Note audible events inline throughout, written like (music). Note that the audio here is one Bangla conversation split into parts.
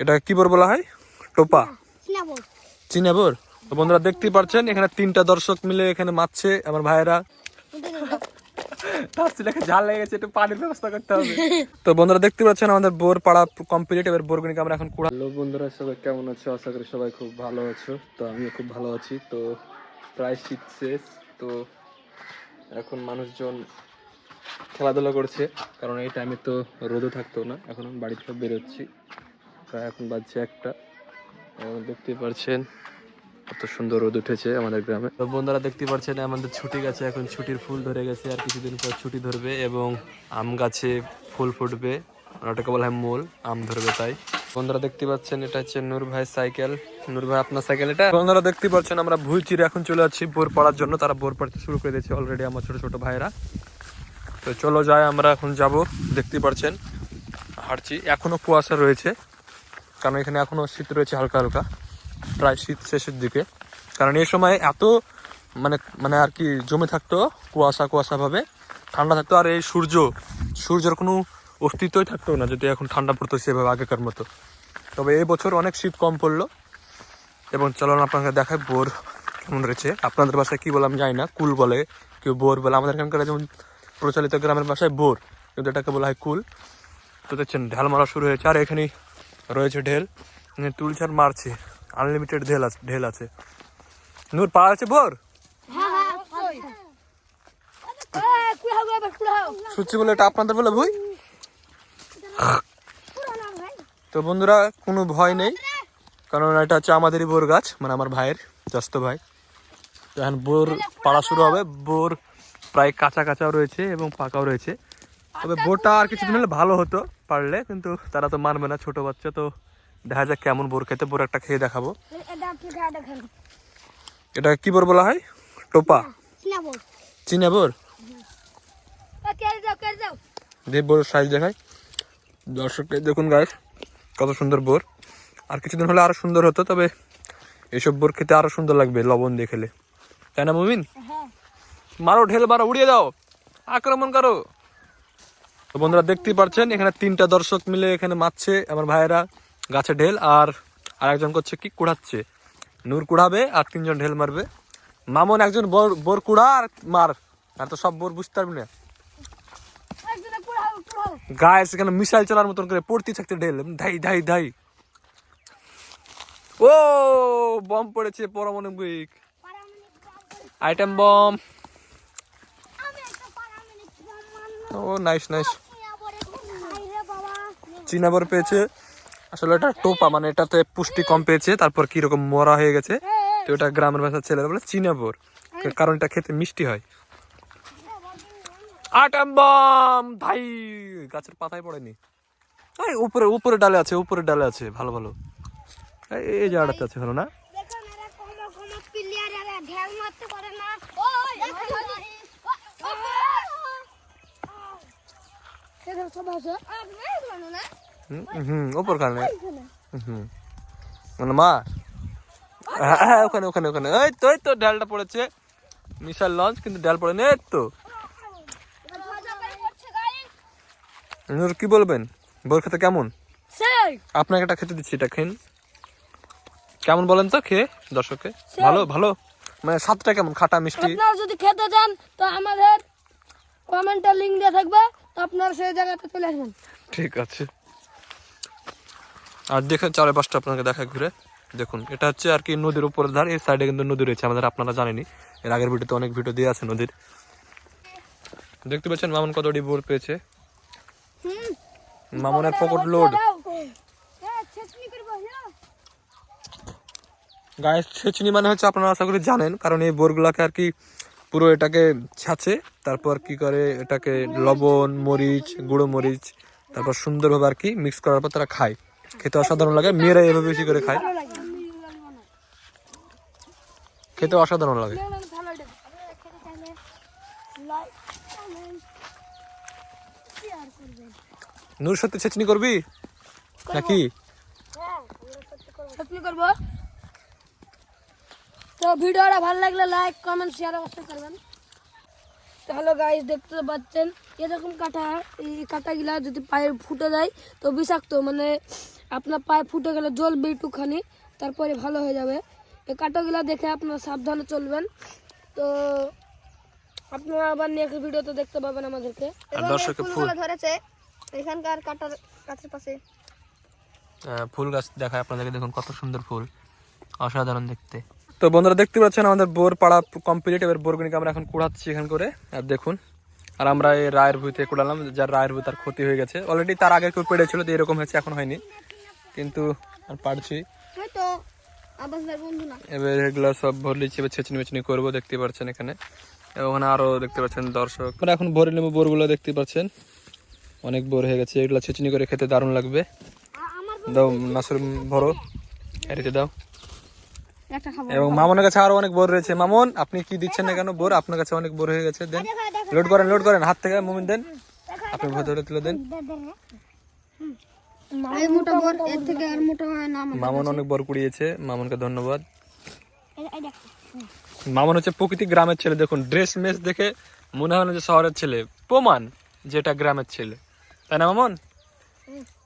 এটা কি বোর বলা হয়? টোপা। চীনা বোর তো বন্ধুরা দেখতেই পারছেন এখানে তিনটা দর্শক মিলে এখানে মারছে আমার ভাইয়েরা। তাফসিলাকে ঝাল লেগে গেছে একটু পানির ব্যবস্থা করতে হবে। (laughs) তো বন্ধুরা দেখতে পাচ্ছেন আমাদের বোর পাড়া কমপ্লিট এবার বোরগুনিকে আমরা এখন কুড়া বন্ধুরা সবাই কেমন আছো? আশা করি সবাই খুব ভালো আছো। তো আমিও খুব ভালো আছি। তো প্রায় শীত শেষ তো এখন মানুষজন খেলাধুলা করছে। কারণ এই টাইমে তো রোদও থাকতো না এখন আমি বাড়ি থেকে বেরোচ্ছি। প্রায় এখন বাজছে একটা। এবং দেখতেই পাচ্ছেন কত সুন্দর রোদ উঠেছে আমাদের গ্রামে। তো বন্ধুরা দেখতে পাচ্ছেন আমাদের ছুটি গাছে, এখন ছুটির ফুল ধরে গেছে আর কিছুদিন পর ছুটি ধরবে এবং আম গাছে ফুল ফুটবে। ওটাকে বলা হয় মোল, আম ধরবে তাই। বন্ধুরা দেখতে পাচ্ছেন, এটা হচ্ছে নূর ভাই সাইকেল। নূর ভাই, আপনার সাইকেল এটা? বন্ধুরা দেখতে পাচ্ছেন, আমরা ভুই চিরে এখন চলে যাচ্ছি বোর পড়ার জন্য। তারা বোর পড়তে শুরু করে দিয়েছে অলরেডি আমার ছোট ছোট ভাইরা তো চলো যাই, আমরা এখন যাব। দেখতে পাচ্ছেন হাঁটছি। এখনও কুয়াশা রয়েছে। কারণ এখানে এখনও শীত রয়েছে হালকা হালকা, প্রায় শীত শেষের দিকে। কারণ এই সময় এত মানে মানে আর কি জমে থাকতো, কুয়াশা কুয়াশা ভাবে ঠান্ডা থাকতো, আর এই সূর্য, সূর্যের কোনো অস্তিত্বই থাকতো না যদি এখন ঠান্ডা পড়তো সেভাবে আগেকার মতো। তবে এই বছর অনেক শীত কম পড়ল। এবং চলুন আপনাকে দেখায় বোর কেমন রয়েছে। আপনাদের বাসায় কি বলে আমি জানি না, কুল বলে কেউ বোর বলে। আমাদের এখানকার যেমন প্রচলিত গ্রামের ভাষায় বোর, কিন্তু এটাকে বলা হয় কুল। তো দেখছেন ঢেল মারা শুরু হয়েছে। আর এখানে রয়েছে ঢেল। তুলছার মারছে। আনলিমিটেড ঢেল আছে ঢেল আছে। নূর পা আছে ভোর? সুচি বলে এটা আপনাদের বলে ভুই? তো বন্ধুরা, কোনো ভয় নেই। কারণ এটা হচ্ছে আমাদেরই বোর গাছ মানে আমার ভাইয়ের, জ্যেষ্ঠ ভাই। এখন বোর পাড়া শুরু হবে। বোর প্রায় কাঁচা কাঁচাও রয়েছে এবং পাকাও রয়েছে। তবে বোরটা আর কিছুদিন হলে ভালো হতো। পারলে কিন্তু তারা তো মানবে না ছোট বাচ্চা তো দেখা যাক কেমন বোর খেতে বোর একটা খেয়ে দেখাবো। এটা কি বোর বলা হয়? টোপা? চিনা বোর। দিয়ে বোর? সাইজ দেখায় দর্শককে দেখুন গাছ কত সুন্দর বোর। আর কিছুদিন হলে আরও সুন্দর হতো তবে এইসব বোর খেতে আরও সুন্দর লাগবে লবণ দিয়ে খেলে। তাই না মুমিন? হ্যাঁ। মারো ঢেল মারো উড়িয়ে দাও। আক্রমণ করো। তো বন্ধুরা দেখতেই পাচ্ছেন এখানে তিনটা দর্শক মিলে এখানে মারছে আমার ভাইয়েরা গাছে ঢেল আর আরেকজন করছে কি কুড়াচ্ছে। নূর কুড়াবে আর তিনজন ঢেল মারবে। মামন একজন বোর বোর কুড়া আর মার। আর তো সব বোর বুঝতে পারবি না। গায়ে সেখানে মিসাইল চলার মতন করে পড়তে থাকতে ঢেল। ধাই ধাই ধাই। ও বম পড়েছে, পরমাণবিক। আইটেম বম আমি একটা পারামানিক বম মারলাম ও নাইস নাইস আবার খাই রে বাবা চিনাবার পেয়েছে। আসলে এটা টোপা মানে এটাতে পুষ্টি কম পেয়েছে, তারপর কি রকম মরা হয়ে গেছে। তো এটা গ্রামের ভাষার ছেলেরা বলে চিনাবর কারণ এটা খেতে মিষ্টি হয়। Atom bomb! ভাই, গাছের পাতায় পড়েনি। উপরে উপরে ডালে আছে, উপরে ডালে আছে, ভালো ভালো। এই এই জায়গাটাতে আছে, ভালো না দেখুন এরা কমো কমো প্লেয়ার এরা ঢেল মারতে পারে না ওই দেখুন সব আছে না হুম, উপর কারণে হুম মানে মা? হ্যাঁ হ্যাঁ, ওখানে ওখানে ওখানে। এই তো তো ডালটা পড়েছে। মিসাইল লঞ্চ কিন্তু ডাল পড়েনি এই তো। নূর কি বলবেন? বোর খেতে কেমন? আপনাকে এটা খেতে দিচ্ছি এটা খেন। কেমন বলেন তো খেয়ে দর্শককে? ভালো ভালো? মানে স্বাদটা কেমন? খাটা মিষ্টি? আপনারা যদি খেতে চান তো আমাদের কমেন্টে লিংক দেওয়া থাকবে আপনারা সেই জায়গাতে চলে আসবেন। ঠিক আছে। আর দেখেন চারপাশটা আপনাকে দেখা ঘুরে। দেখুন এটা হচ্ছে আর কি নদীর উপরের ধার এই সাইডে কিন্তু নদী রয়েছে আমাদের আপনারা জানেনি এর আগের ভিডিওতে অনেক ভিডিও দিয়ে আছে নদীর। দেখতে পাচ্ছেন মামুন কতটি বোর পেয়েছে? মামুনের পকেট লোড গায়ে ছেচনি মানে হচ্ছে আপনারা আশা করি জানেন কারণ এই বোরগুলাকে আর কি পুরো এটাকে ছাঁচে, তারপর কি করে এটাকে লবণ, মরিচ, গুঁড়ো মরিচ, তারপর সুন্দরভাবে আর কি মিক্স করার পর তারা খায়। খেতে অসাধারণ লাগে, মেয়েরা এভাবে বেশি করে খায়। খেতে অসাধারণ লাগে। নূর সত্যি ছেচনি করবি? নাকি? সত্যি করব। তো ভিডিওটা ভালো লাগলে লাইক কমেন্ট শেয়ার অবশ্যই করবেন। তো হ্যালো গাইস দেখতে পাচ্ছেন এরকম কাঁটা এই কাঁটাগুলা যদি পায়ে ফুটে যায় তো বিষাক্ত মানে আপনার পায়ে ফুটে গেলে জ্বলবে একটুখানি তারপরে ভালো হয়ে যাবে। এই কাঁটাগুলা দেখে আপনারা সাবধানে চলবেন। তো আপনারা আবার নেক্সট ভিডিওতে দেখতে পাবেন আমাদেরকে। আর দর্শকের ফুল ধরেছে এখানকার কাটার কাছের পাশে। আহ, ফুল গাছ দেখায় আপনাদেরকে দেখুন কত সুন্দর ফুল অসাধারণ দেখতে। তো বন্ধুরা দেখতে পাচ্ছেন আমাদের বোর পাড়া কমপ্লিট এবার বোরগুনিকে আমরা এখন কুড়াচ্ছি এখান করে। আর দেখুন আর আমরা এই রায়ের ভুঁইতে কুড়ালাম যার রায়ের ভুঁই তার ক্ষতি হয়ে গেছে। অলরেডি তার আগে কেউ পেড়েছিল তো এরকম হয়েছে এখন হয়নি। কিন্তু আর পারছি। এবার এগুলো সব ভরে লিচি এবার ছেচনি মেচনি করব দেখতে পাচ্ছেন এখানে। এবং ওখানে আরও দেখতে পাচ্ছেন দর্শক। আমরা এখন ভরে নেব বোরগুলো দেখতে পাচ্ছেন। অনেক বোর হয়ে গেছে এগুলো ছেচনি করে খেতে দারুণ লাগবে। দাও নাসুর ভরো। এটিতে দাও। এবং মামনের কাছে আরও অনেক বোর রয়েছে। মামন আপনি কি দিচ্ছেন না কেন? বোর আপনার কাছে অনেক বোর হয়ে গেছে। দেন লোড করেন লোড করেন। হাত থেকে মুমিন দেন। আপনি ভেতরে তুলে দেন। এই মোটা বর এর থেকে আর মোটা হয় না মামন অনেক বোর কুড়িয়েছে। মামনকে ধন্যবাদ। মামন হচ্ছে প্রকৃতি গ্রামের ছেলে। দেখুন ড্রেস মেস দেখে মনে হয় না যে শহরের ছেলে। প্রমাণ যেটা গ্রামের ছেলে। তাই না মামন?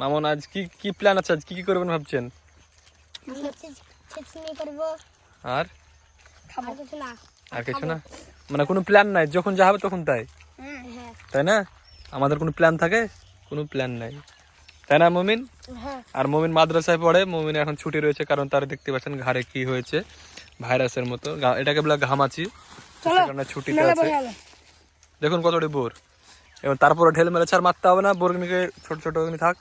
মামন আজ কি কি প্ল্যান আছে? আজ কি কি করবেন ভাবছেন? করব আর? খাব কিছু না। আর কিছু না? মানে কোনো প্ল্যান নাই যখন যা হবে তখন তাই। হ্যাঁ। তাই না? আমাদের কোনো প্ল্যান থাকে? কোনো প্ল্যান নাই। তাই না মমিন? হ্যাঁ। আর মমিন মাদ্রাসায় পড়ে মমিন এখন ছুটি রয়েছে কারণ তার দেখতে পাচ্ছেন ঘাড়ে কি হয়েছে ভাইরাসের মতো। এটাকে বলে ঘামাচি। তো সে কারণে ছুটিতে আছে। দেখুন কতটি বোর। এবং তারপরে ঢেল মেরে ছাড় মারতে হবে না। বোরগনিকে ছোট ছোট থাক।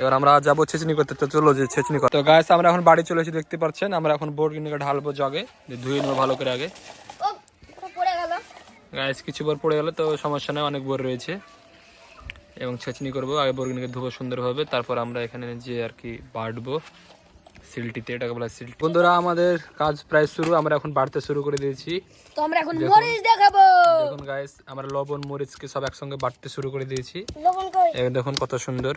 এবার আমরা যাব ছেচনি করতে। তো চলো যে ছেচনি করতে তো গাছ আমরা এখন বাড়ি চলে এসে দেখতে পাচ্ছেন আমরা এখন বোরগনিকে ঢালবো জগে ধুয়ে নেব ভালো করে আগে। গাছ কিছু বোর পড়ে গেলে তো সমস্যা নেই অনেক বোর রয়েছে। এবং ছেচনি করব আগে বোরগনিকে ধুবো সুন্দরভাবে তারপর আমরা এখানে যে আর কি বাটবো সিলটিতে এটাকে বলা সিল্ট। বন্ধুরা আমাদের কাজ প্রায় শুরু আমরা এখন বাড়তে শুরু করে দিয়েছি। তো আমরা এখন মরিচ দেখাবো। দেখুন গাইস আমরা লবণ মরিচকে সব একসঙ্গে বাটতে শুরু করে দিয়েছি। লবণ কই? দেখুন কত সুন্দর।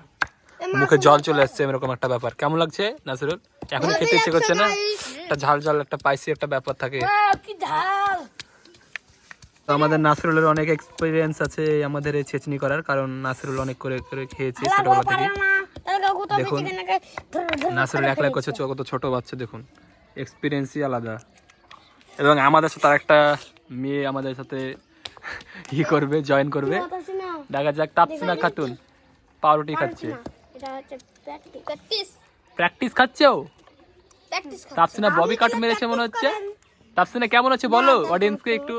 মুখে জল চলে আসছে এরকম একটা ব্যাপার। কেমন লাগছে নাসিরুল? এখন খেতে ইচ্ছে করছে না? একটা ঝাল ঝাল একটা পাইসি একটা ব্যাপার থাকে। তো আমাদের নাসিরুলের অনেক এক্সপিরিয়েন্স আছে আমাদের এই ছেচনি করার কারণ নাসিরুল অনেক করে করে খেয়েছে ছোটবেলা থেকে। তাহলে কাকু তো দেখুন নাসিরুল একলা করছে কত ছোট বাচ্চা দেখুন। এক্সপিরিয়েন্সই আলাদা। এবং আমাদের সাথে আর একটা মেয়ে আমাদের সাথে (laughs) ই করবে জয়েন করবে। দেখা যাক তাপসিনা খাতুন পাউরুটি খাচ্ছে। এটা হচ্ছে প্র্যাকটিস প্র্যাকটিস খাচ্ছে। ও প্র্যাকটিস তাপসিনা ববি কাট মেরেছে মনে হচ্ছে? তাপসিনা কেমন আছে বলো? অডিয়েন্সকে একটু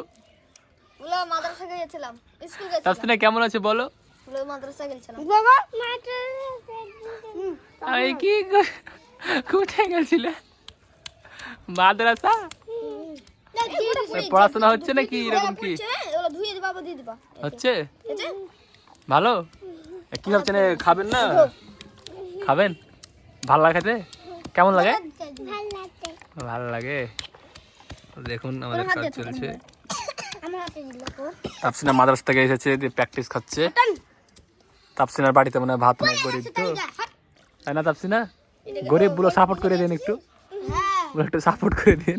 গুলো মাদ্রাসা গিয়েছিলাম স্কুল গেছিলাম। তাপসিনা কেমন আছে বলো? গুলো মাদ্রাসা গেছিলাম। বাবা এই কি কোথায় গেছিলে? মাদ্রাসা? পড়াশোনা হচ্ছে নাকি এরকম কি? হচ্ছে? ভালো? কি ভাবছেন খাবেন না? খাবেন? ভালো লাগে খেতে? কেমন লাগে? ভালো লাগে। দেখুন আমাদের কাজ চলছে। তাপসিনা মাদ্রাসা থেকে এসেছে দিয়ে প্র্যাকটিস খাচ্ছে। তাপসিনার বাড়িতে মনে হয় ভাত নাই গরিব তো। তাই না তাপসিনা? গরিবগুলো সাপোর্ট করে দিন একটু। হ্যাঁ। একটু সাপোর্ট করে দিন।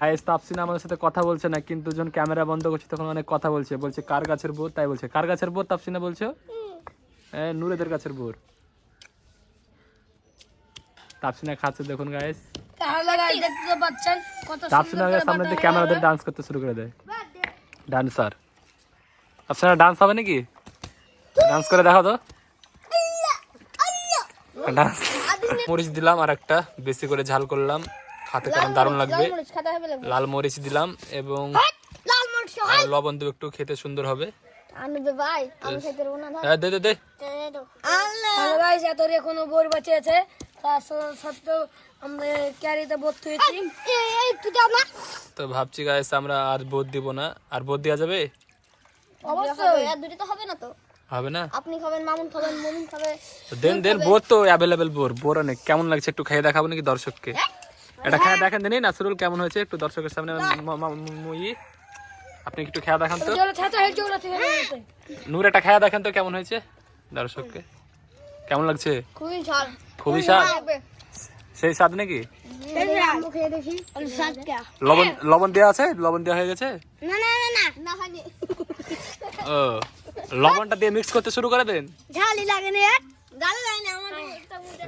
আর তাপসিনা আমাদের সাথে কথা বলছে না কিন্তু যখন ক্যামেরা বন্ধ করছে তখন অনেক কথা বলছে। বলছে কার গাছের বোর তাই বলছে। কার গাছের বোর তাপসিনা বলছো। হ্যাঁ নুরেদের গাছের বোর তাপসিনা খাচ্ছে দেখুন গাইস তাহলে guys দেখতে তো পাচ্ছেন কত তাপসিনার সামনে দিয়ে ক্যামেরা ডান্স করতে শুরু করে দেয়। ডান্সার তাপসিনা ডান্স হবে নাকি? ডান্স করে দেখাও তো। ডান্স মরিচ দিলাম আর একটা বেশি করে ঝাল করলাম। হাতে কেমন দারুণ লাগবে। খাতে লাল মরিচ দিলাম এবং আর লবণ দেবো একটু খেতে সুন্দর হবে। আনবে ভাই আমি খেতে দেবো না হ্যাঁ দে দে দে হ্যালো গাইস এত এখনও বোর বাঁচে আছে তার সত্ত্বেও আমরা ক্যারিতে ভর্তি হয়েছি এই তুই দাও না তো ভাবছি গাইস আমরা আর বোধ দিব না আর বোধ দেওয়া যাবে অবশ্যই আর দুটি তো হবে না তো হবে না আপনি খাবেন মামুন খাবেন মমিন খাবে দেন দেন বোর তো অ্যাভেলেবেল বোর বোর অনেক কেমন লাগছে একটু খেয়ে দেখাবো নাকি দর্শককে এটা খেয়ে দেখেন দিনই নাসরুল কেমন হয়েছে একটু দর্শকের সামনে মুই আপনি একটু খেয়া দেখান তো? ওরা নূর এটা খেয়ে দেখেন তো কেমন হয়েছে? দর্শককে। কেমন লাগছে? খুবই স্বাদ। সেই স্বাদ নাকি? দেখি। লবণ লবণ দেওয়া আছে? লবণ দেওয়া হয়ে গেছে? না না না না না হয়নি। ও লবণটা দিয়ে মিক্স করতে শুরু করে দেন। ঝালই লাগে না ঝাল লাগে না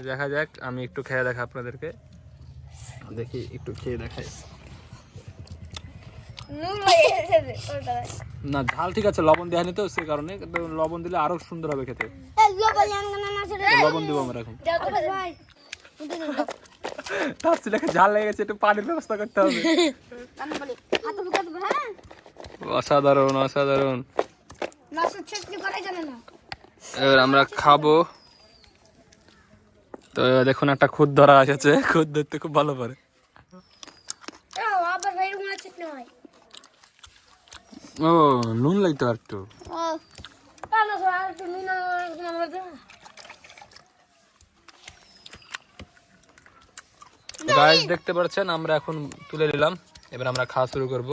দেখা যাক আমি একটু খেয়ে দেখা আপনাদেরকে। দেখি একটু খেয়ে দেখাই। না, ঝাল ঠিক আছে, লবণ দেওয়া তো, সে কারণে। লবণ দিলে আরও সুন্দর হবে খেতে। না না লবণ দিব আমরা এখন। ভাই তাপসিনাকে ঝাল লেগে গেছে, একটু পানির ব্যবস্থা করতে হবে। অসাধারণ অসাধারণ। না না এবার আমরা খাব। তো দেখুন, একটা খুদ ধরা এসেছে। খুদ ধরতে খুব ভালো পারে আবার ভাই রুমা চিটনি হয় ও নুন লাগতো আর একটু দেখতে পাচ্ছেন, আমরা এখন তুলে নিলাম। এবার আমরা খাওয়া শুরু করব।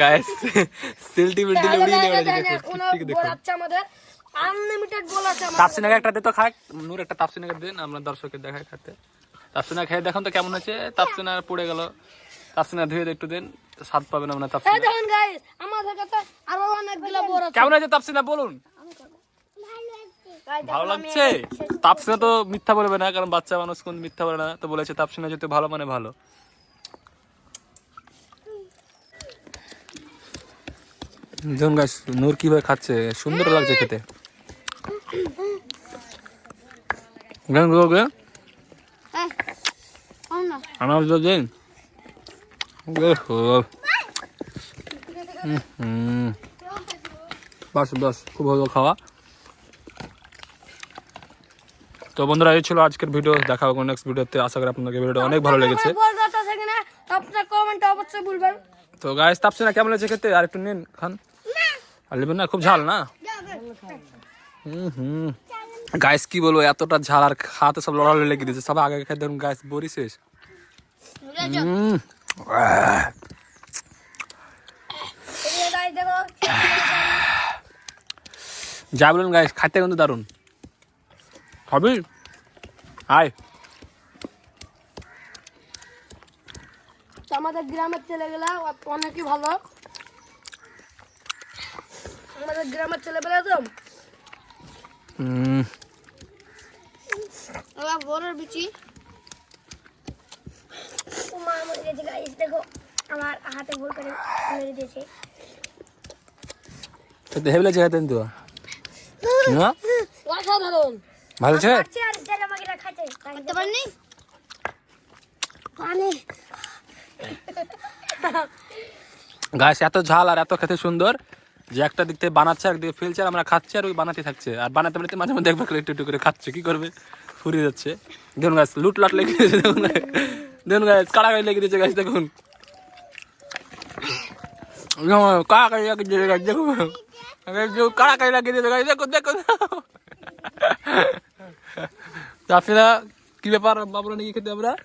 গাইস সিলটি মিলটি উড়িয়ে একটা একটা আমরা দেখাই খাতে। তাপসিনা খেয়ে দেখুন তো কেমন হয়েছে। তাপসিনা পড়ে গেল। তাপসিনা ধুয়ে একটু দিন স্বাদ পাবেন আমরা এই তাপসিনা দেখেন গাইস আমাদের কাছে আরও অনেকগুলো বড় আছে কেমন হয়েছে তাপসিনা বলুন। ভালো লাগছে? তাপসিনা তো মিথ্যা বলবে না কারণ বাচ্চা মানুষ কোন মিথ্যা বলে না তো বলেছে তাপসিনা যেহেতু ভালো মানে ভালো। দেখুন গাছ নূর কীভাবে খাচ্ছে সুন্দর লাগছে খেতে। হ্যাঁ। না আমার দিন হুম বাস বাস খুব ভালো খাওয়া। তো বন্ধুরা এই ছিল আজকের ভিডিও দেখা হবে নেক্সট ভিডিওতে আশা করি আপনাদের ভিডিওটা অনেক ভালো লেগেছে। বর্গাটা আছে কিনা আপনার কমেন্টে অবশ্যই বলবেন তো গাইস তাপছে না কেমন লেগেছে খেতে? আর একটু নিন খান। আর নেবেন না খুব ঝাল না? হুম হুম। গাইস কি বলব এতটা ঝাল আর খাতে সব লড়ালড়ি লেগে দিয়েছে সব আগে খেয়ে দেখুন। গাইস বড়ি শেষ। হুম। যা বলুন গাইস খাইতে কিন্তু দারুণ। হবি আয়। আমাদের গ্রামের ছেলেগুলা অনেকই ভালো। আমাদের গ্রামের ছেলেবেলা তো হুম ওরা বড়র বিচি মা মরে গেছে গাইস দেখো আমার হাতে ভুল করে মেরে দিয়েছে। কিন্তু। না? অসাধারণ। ভালো আছে আর জেলা মাগিরা খাচ্ছে করতে পারিনি? পানি। গাছ এত ঝাল আর এত খেতে সুন্দর যে একটা দিক থেকে বানাচ্ছে একদিকে দিকে ফেলছে আর আমরা খাচ্ছি আর ওই বানাতে থাকছে। আর বানাতে বানাতে মাঝে মধ্যে একবার করে একটু একটু করে খাচ্ছে কি করবে? ফুরিয়ে যাচ্ছে। দেখুন গাছ লুট লাট লেগে দেখুন। দেখুন গাছ দেখুন কাড়াকাড়ি লাগিয়ে দিয়েছে গাছ দেখুন কি ব্যাপার বাবুরা নিয়ে খেতে আমরা